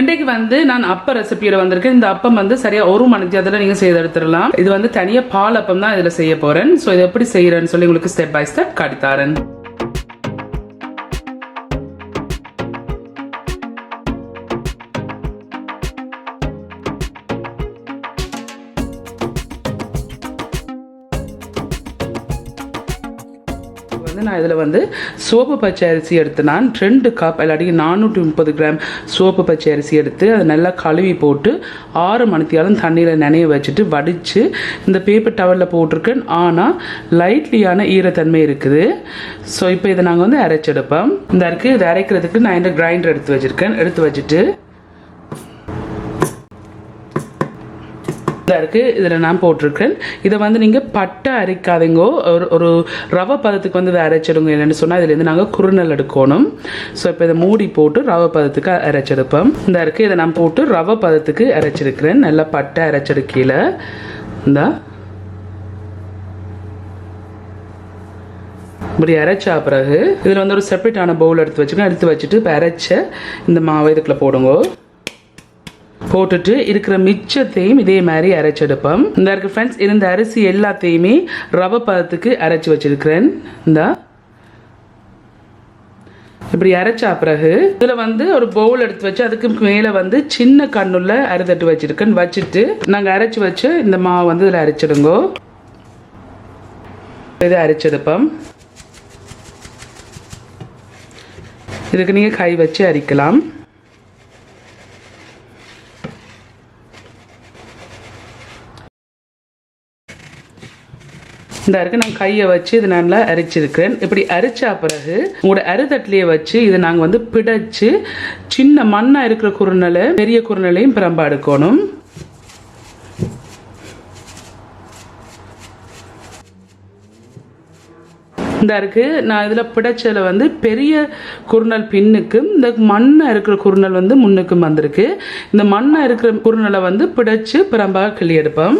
இன்றைக்கு வந்து நான் அப்ப ரெசிபியோட வந்திருக்கேன். இந்த அப்பம் வந்து சரியா ஒரு மணிக்கு நீங்க செய்து எடுத்துடலாம். இது வந்து தனியா பால் அப்பம் தான் இதுல செய்ய போறேன். ஸோ இது எப்படி செய்யறேன்னு சொல்லி உங்களுக்கு ஸ்டெப் பை ஸ்டெப் காட்டித்தாரன் வந்து நான் இதில் வந்து சோப்பு பச்சை அரிசி எடுத்து நான் ரெண்டு கப் இல்லாட்டி நானூற்றி முப்பது கிராம் சோப்பு பச்சை அரிசி எடுத்து அதை நல்லா கழுவி போட்டு ஆறு மணித்தியாலும் தண்ணியில் நினைய வச்சுட்டு வடித்து இந்த பேப்பர் டவலில் போட்டிருக்கேன். ஆனால் லைட்லியான ஈரத்தன்மை இருக்குது. ஸோ இப்போ இதை நாங்கள் வந்து அரைச்செடுப்போம் இந்த இருக்குது இதை அரைக்கிறதுக்கு நான் இந்த கிரைண்டர் எடுத்து வச்சுருக்கேன். எடுத்து வச்சுட்டு இதாக இருக்குது இதில் நான் போட்டிருக்கிறேன். இதை வந்து நீங்கள் பட்டை அரைக்காதீங்கோ. ஒரு ஒரு ரவை பதத்துக்கு வந்து இதை அரைச்சிடுங்க என்னென்னு சொன்னால் இதுலேருந்து நாங்கள் குறுநல் எடுக்கணும். ஸோ இப்போ இதை மூடி போட்டு ரவை பதத்துக்கு அரைச்செடுப்போம். இந்த இருக்குது இதை நான் போட்டு ரவை பதத்துக்கு அரைச்சிருக்கிறேன். நல்லா பட்டை அரைச்செடுக்கையில் இந்த. இப்படி அரைச்சா பிறகு இதில் வந்து ஒரு செப்பரேட்டான பவுல் எடுத்து வச்சுக்கோங்க. எடுத்து வச்சுட்டு இப்போ அரைச்ச இந்த மாவை இதுக்குள்ளே போடுங்க. போட்டுட்டு இருக்கிற மிச்சத்தையும் இதே மாதிரி அரைச்செடுப்போம் இந்த இருக்கு ஃப்ரெண்ட்ஸ் இருந்த அரிசி எல்லாத்தையுமே ரவை பதத்துக்கு அரைச்சி வச்சிருக்கிறேன். இந்த. இப்படி அரைச்சா பிறகு இதில் வந்து ஒரு பவுல் எடுத்து வச்சு அதுக்கு மேலே வந்து சின்ன கண்ணுள்ள அறுதட்டு வச்சிருக்கேன். வச்சுட்டு நாங்கள் அரைச்சி வச்சு இந்த மாவு வந்து இதில் அரைச்சிடுங்கோ. இதை அரைச்செடுப்போம் இதுக்கு நீங்கள் கை வச்சு அரிக்கலாம். இந்த இருக்கு நான் கையை வச்சு இது நல்லா அரைச்சிருக்கிறேன். இப்படி அரைச்சா பிறகு உங்களோட அரிதட்டிலேயே வச்சு இதை நாங்கள் வந்து பிடைச்சு சின்ன மண்ணாக இருக்கிற குறுநலை பெரிய குறுநலையும் பிரம்பா எடுக்கணும். இந்த இருக்கு நான் இதில் பிடைச்சதில் வந்து பெரிய குறுநல் பின்னுக்கும் இந்த மண்ணாக இருக்கிற குறுநல் வந்து முன்னுக்கும் வந்திருக்கு. இந்த மண்ணாக இருக்கிற குறுநலை வந்து பிடைச்சு பிரம்பாக கிள்ளி எடுப்போம்.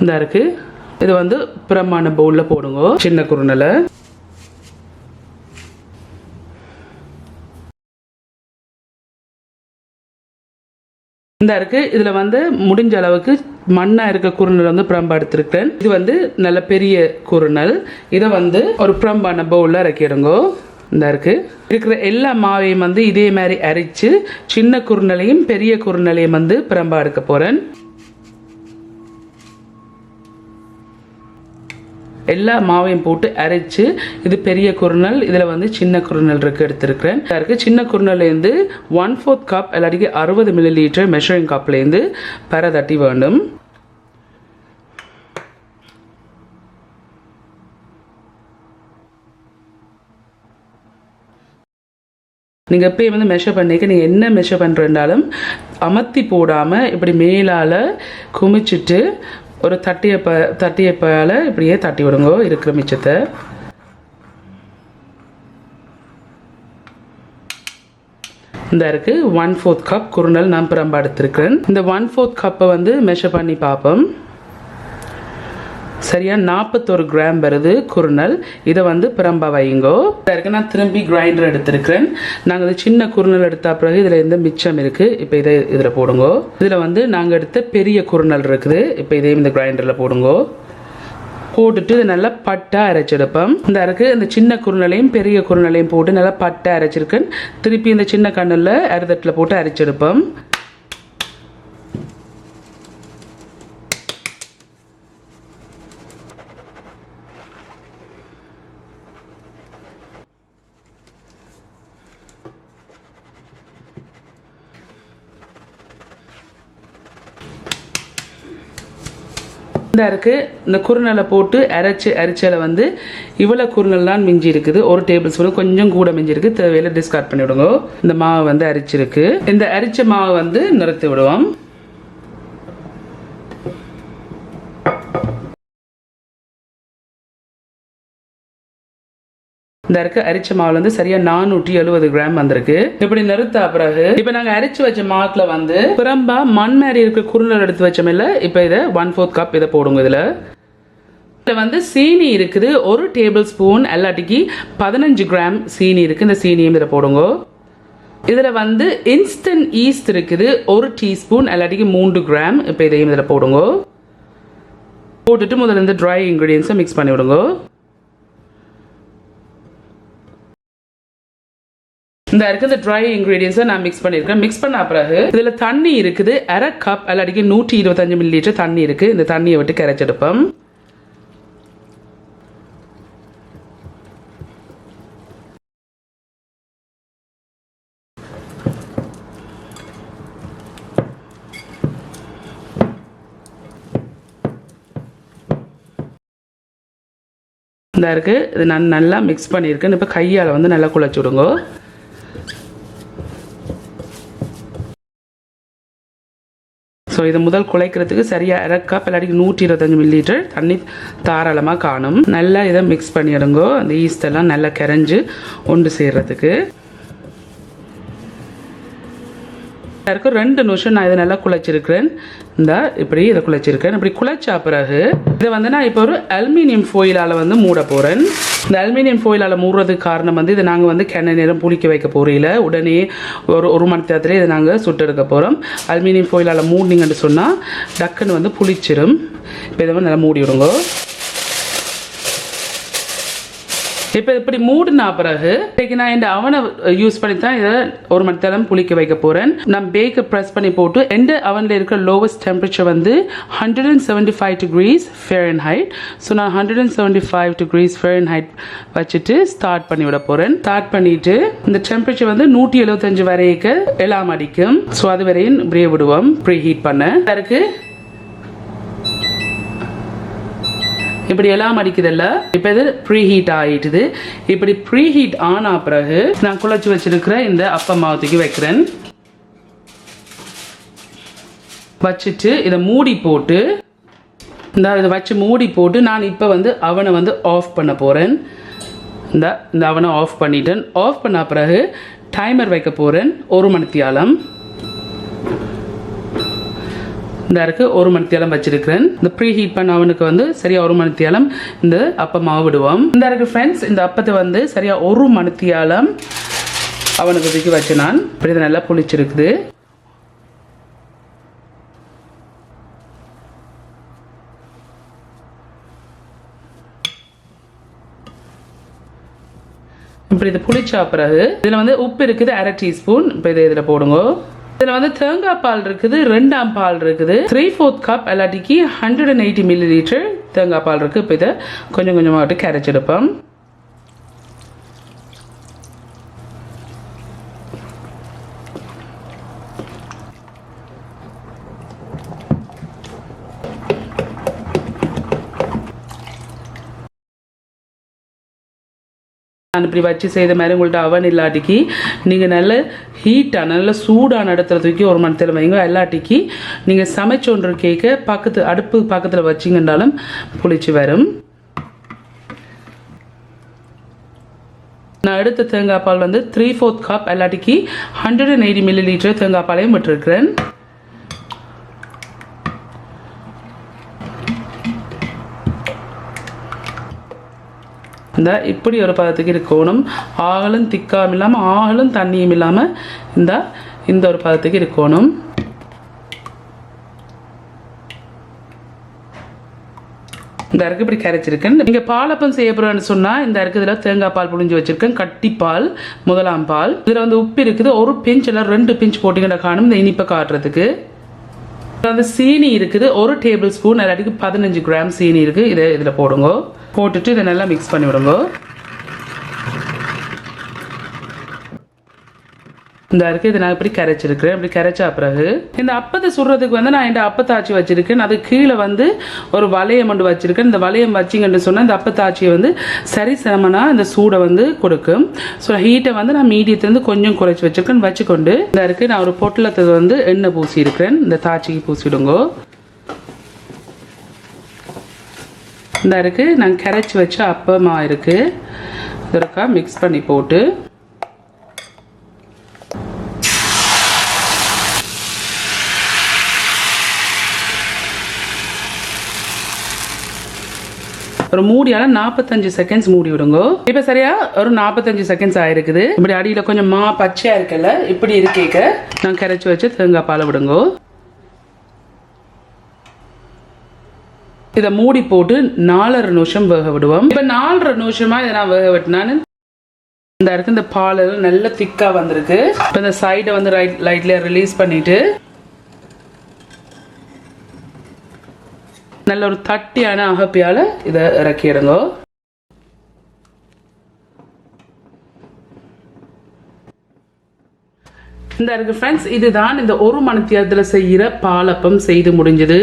இந்த இருக்குது இது வந்து பிரமான பவுலில் போடுங்க. சின்ன குருணலை. இந்த இருக்கு. இதுல வந்து முடிஞ்ச அளவுக்கு மண்ணா இருக்க குறுநல் வந்து பிரம்பா எடுத்திருக்கேன் இது வந்து நல்ல பெரிய குறுநல் இதை வந்து ஒரு பிரம்பான பவுல்ல இறக்கிடுங்க. இந்த இருக்கு. இருக்கிற எல்லா மாவையும் வந்து இதே மாதிரி அரைச்சு சின்ன குறுநலையும் பெரிய குறுநலையும் வந்து பிரம்பா எடுக்க போறேன். எல்லா மாவையும் போட்டு அரைச்சு இது பெரிய குருணல் இதில் வந்து சின்ன குருணல் இருக்கு எடுத்திருக்கிறேன். இருக்கு சின்ன குருணல்லேருந்து ஒன் ஃபோர்த் கப் இல்லாட்டிக்கு அறுபது மில்லி லிட்டர் மெஷரிங் கப்லேருந்து பர தட்டி வேண்டும். நீங்கள் எப்பயும் வந்து மெஷர் பண்ணிக்க நீங்கள் என்ன மெஷர் பண்ணுறேன்னாலும் அமர்த்தி போடாமல் இப்படி மேலால் குமிச்சிட்டு ஒரு தட்டிய ப தட்டிய பால் இப்படியே தட்டி விடுங்க இருக்கிற மிச்சத்தை. இந்த இருக்கு ஒன் ஃபோர்த் கப் குருணல் நான் பிரம்பா எடுத்திருக்கிறேன் இந்த ஒன் ஃபோர்த் கப்பை வந்து மெஷர் பண்ணி பார்ப்போம். சரியா? நாற்பத்தொரு கிராம் வருது குருணல். இதை வந்து பிரம்ப வைங்கோ. இருக்கு நான் திரும்பி கிரைண்டர் எடுத்திருக்கிறேன். நாங்கள் சின்ன குருணல் எடுத்த பிறகு இதில் இருந்து மிச்சம் இருக்குது இப்போ இதை இதில் போடுங்க. இதில் வந்து நாங்கள் எடுத்த பெரிய குருணல் இருக்குது. இப்போ இதையும் இந்த கிரைண்டரில் போடுங்கோ. போட்டுட்டு இது நல்லா பட்டா அரைச்செடுப்போம் இந்த அரைக்கு இந்த சின்ன குருணலையும் பெரிய குருணலையும் போட்டு நல்லா பட்டா அரைச்சிருக்கேன். திருப்பி இந்த சின்ன கண்ணில் அரிதட்டில் போட்டு அரைச்செடுப்போம் இந்த இருக்கு. இந்த குறுநலை போட்டு அரைச்சி அரைச்சல வந்து இவ்வளோ குறுநல் தான் மிஞ்சி இருக்குது ஒரு டேபிள் ஸ்பூன் கொஞ்சம் கூட மிஞ்சி இருக்குது தேவையில்லை டிஸ்கார்ட் பண்ணி விடுங்க இந்த மாவு வந்து அரிச்சிருக்கு. இந்த அரிச்ச மாவை வந்து நிறுத்தி விடுவோம் இந்த இருக்க அரிச்ச மாவுல வந்து சரியா நானூற்றி எழுபது கிராம் வந்திருக்கு. இப்படி நிறுத்தா பிறகு இப்ப நாங்க அரிச்சு வச்ச மாவுல வந்து புறம்பா மண் மாதிரி இருக்க குறுநல் எடுத்து வச்சோமில்ல இப்ப இதை ஒன் ஃபோர்த் கப் இதை போடுங்க இதுல. இதில் வந்து சீனி இருக்குது ஒரு டேபிள் ஸ்பூன் எல்லாட்டிக்கு பதினஞ்சு கிராம் சீனி இருக்குது இந்த சீனியும் இதில் போடுங்க. இதில் வந்து இன்ஸ்டன்ட் ஈஸ்ட் இருக்குது ஒரு டீஸ்பூன் இல்லாட்டிக்கு மூன்று கிராம் இப்போ இதையும் இதில் போடுங்க. போட்டுட்டு முதல்ல இந்த ட்ரை இன்க்ரீடியன்ஸை மிக்ஸ் பண்ணி விடுங்க இந்த இருக்குது ட்ரை இன்க்ரீடியன்ஸை நான் மிக்ஸ் பண்ணியிருக்கேன். மிக்ஸ் பண்ண பிறகு இதில் தண்ணி இருக்குது. அரை கப் இல்லாட்டிக்கு நூற்றி இருபத்தஞ்சு மில்லி லிட்டர் தண்ணி இருக்குது இந்த தண்ணியை விட்டு கரைச்செடுப்போம். இந்த இருக்குது இது நான் நல்லா மிக்ஸ் பண்ணியிருக்கேன். இப்போ கையால் வந்து நல்லா குழச்சி விடுங்க. ஸோ இதை முதல் குழைக்கிறதுக்கு சரியாக அரை கப் இல்லாட்டி நூற்றி இருபத்தஞ்சு மில்லி லிட்டர் தண்ணி தாராளமாக காணும். நல்லா இதை மிக்ஸ் பண்ணிடுங்கோ. அந்த ஈஸ்ட் எல்லாம் நல்லா கரைஞ்சு ஒன்று சேர்றதுக்கு. இருக்கும் ரெண்டு நிமிஷம் நான் இதை நல்லா குழைச்சிருக்கிறேன். இந்த இப்படி இதை குழைச்சிருக்கேன் இப்படி குழைச்சா பிறகு இதை வந்து நான் இப்போ ஒரு அலுமினியம் ஃபோயிலால் வந்து மூட போகிறேன் இந்த அலுமினியம் ஃபோயிலால் மூடுறதுக்கு காரணம் வந்து இதை நாங்கள் வந்து கெண்ணெய் நேரம் புளிக்க வைக்க போகிறீல உடனே ஒரு ஒரு மணி நேரத்தில் இதை நாங்கள் சுட்டெடுக்க போகிறோம் அலுமினியம் ஃபோயிலால் மூடினீங்கன்னு சொன்னால் டக்குன்னு வந்து புளிச்சிடும் இப்போ இதை வந்து நல்லா மூடி விடுங்க இப்போ இப்படி மூடினா பிறகு இன்றைக்கு நான் இந்த அவனை யூஸ் பண்ணி தான் இதை ஒரு மணி நேரம் புளிக்க வைக்க போகிறேன் நான் பேக்கை ப்ரெஸ் பண்ணி போட்டு எந்த அவனில் இருக்கிற லோவஸ்ட் டெம்பரேச்சர் வந்து hundred and seventy five degrees Fahrenheit so நான் hundred and seventy five degrees Fahrenheit வச்சுட்டு ஸ்டார்ட் பண்ணி விட போகிறேன் ஸ்டார்ட் பண்ணிட்டு இந்த டெம்பரேச்சர் வந்து நூற்றி எழுபத்தஞ்சு வரைக்கு எல்லாம் அடிக்கும் ஸோ அது வரையும் இப்படியே விடுவோம். ப்ரீ ஹீட் பண்ண. அதற்கு இப்படி எல்லாம் அடிக்குதுல்ல? இப்போ இது ப்ரீ ஹீட் ஆகிட்டுது இப்படி ப்ரீ ஹீட் ஆன பிறகு நான் குழச்சி வச்சிருக்கிற இந்த அப்பம் மாவத்துக்கு வைக்கிறேன். வச்சுட்டு இதை மூடி போட்டு இந்த இதை வச்சு மூடி போட்டு நான் இப்போ வந்து அவனை வந்து ஆஃப் பண்ண போகிறேன் இந்த இந்த அவனை ஆஃப் பண்ணிட்டேன். ஆஃப் பண்ண பிறகு டைமர் வைக்க போகிறேன் ஒரு மணித்தியாலம். இந்த இருக்கு ஒரு மணித்தியாலம் வச்சிருக்கிறேன். இந்த ப்ரீ ஹீட் பண்ண அவனுக்கு வந்து சரியா ஒரு மணித்தியாலம் இந்த அப்ப மாவு விடுவோம். இந்த இருக்கு ஃப்ரெண்ட்ஸ் இந்த அப்பத்தை வந்து சரியா ஒரு மணித்தியாலம் அவனுக்கு தூக்கி வச்சு நான் இப்படி இது நல்லா புளிச்சிருக்குது. இப்படி இது புளிச்சா பிறகு இதில் வந்து உப்பு இருக்குது அரை டீஸ்பூன் இப்போ இதை இதில் போடுங்க. இதில் வந்து தேங்காய் பால் இருக்குது ரெண்டாம் பால் இருக்குது. த்ரீ ஃபோர்த் கப் இல்லாட்டிக்கு hundred and eighty millilitre தேங்காய் பால் இருக்குது இப்போ இதை கொஞ்சம் கொஞ்சமாக விட்டு கரைச்செடுப்போம் நான் இப்படி வச்சு செய்த மாதிரி உங்கள்ட்ட அவன் இல்லாட்டிக்கு நீங்கள் நல்ல ஹீட்டாக நல்ல சூடான இடத்துல தூக்கி ஒரு மணத்தில் வைங்க. எல்லாட்டிக்கு நீங்கள் சமைச்சோன்ற கேக்க பக்கத்து அடுப்பு பக்கத்தில் வச்சிங்கன்றாலும் புளிச்சு வரும். நான் எடுத்த தேங்காய் பால் வந்து த்ரீ ஃபோர்த் கப் எல்லாட்டிக்கு hundred and eighty millilitre தேங்காய் பாலையும் விட்டுருக்கிறேன். இந்த இப்படி ஒரு பதத்துக்கு இருக்கணும். ஆகலும் திக்காவும் இல்லாமல் ஆகலும் தண்ணியும் இல்லாமல் இந்த இந்த ஒரு பதத்துக்கு இருக்கணும். இந்த அருக்கு இப்படி கரைச்சிருக்கேன். நீங்கள் பாலப்பம் செய்ய போகிறேன்னு சொன்னால் இந்த அருக்கு இதில் தேங்காய் பால் புழிஞ்சு வச்சுருக்கேன். கட்டிப்பால் முதலாம் பால். இதில் வந்து உப்பு இருக்குது. ஒரு பிஞ்ச் இல்லை ரெண்டு பிஞ்ச் போட்டிங்கன்னா காணும். இந்த இனிப்பை காட்டுறதுக்கு. வந்து சீனி இருக்குது. ஒரு டேபிள் ஸ்பூன் இல்லாட்டிக்கு பதினஞ்சு கிராம் சீனி இருக்குது இதை இதில் போடுங்க. போட்டுட்டு இதை நல்லா மிக்ஸ் பண்ணி விடுங்க இந்த இருக்குது இதை நான் இப்படி கரைச்சிருக்கிறேன் இப்படி கரைச்சா பிறகு இந்த அப்பத்தை சுடுறதுக்கு வந்து நான் இந்த அப்பத்தாச்சி வச்சிருக்கேன். அது கீழே வந்து ஒரு வளையம் ஒன்று வச்சிருக்கேன். இந்த வளையம் வச்சிங்கன்னு சொன்னால் இந்த அப்பத்தாச்சியை வந்து சரி சமனா இந்த சூடை வந்து கொடுக்கும். ஸோ ஹீட்டை வந்து நான் மீடியத்துலேருந்து கொஞ்சம் குறைச்சி வச்சிருக்கேன். வச்சுக்கொண்டு இந்த இருக்கு நான் ஒரு பொட்டலத்தை வந்து எண்ணெய் பூசி இருக்கிறேன் இந்த தாச்சிக்கு பூசிடுங்கோ. இந்த இருக்கு நான் கரைச்சி வச்ச அப்பமாக இருக்குது இதற்கா மிக்ஸ் பண்ணி போட்டு. அப்புறம் மூடியால நாற்பத்தஞ்சு செகண்ட்ஸ் மூடி விடுங்க. இப்ப சரியா? ஒரு நாற்பத்தஞ்சு செகண்ட்ஸ் ஆயிருக்குது. இப்படி அடியில கொஞ்சம் மா பச்சையா இருக்குல்ல இப்படி இருக்கேக்க. நான் கரைச்சி வச்சு தேங்காய் பால் விடுங்க. இதை மூடி போட்டு நாலரை நிமிஷம் வேக விடுவோம். இப்ப நாலரை நிமிஷமா இதை நான் வேக விட்டினான்னு இந்த இடத்துல இந்த பால் எல்லாம் நல்ல திக்காக வந்திருக்கு. இப்போ இந்த சைடை வந்து ரைட் லைட்ல ரிலீஸ் பண்ணிட்டு நல்ல ஒரு தட்டியான அகப்பியால இதை இறக்கிடுங்க. இந்த இருக்கு ஃப்ரெண்ட்ஸ் இதுதான் இந்த ஒரு மணித்தியாரத்தில் செய்கிற பாலப்பம் செய்து முடிஞ்சது.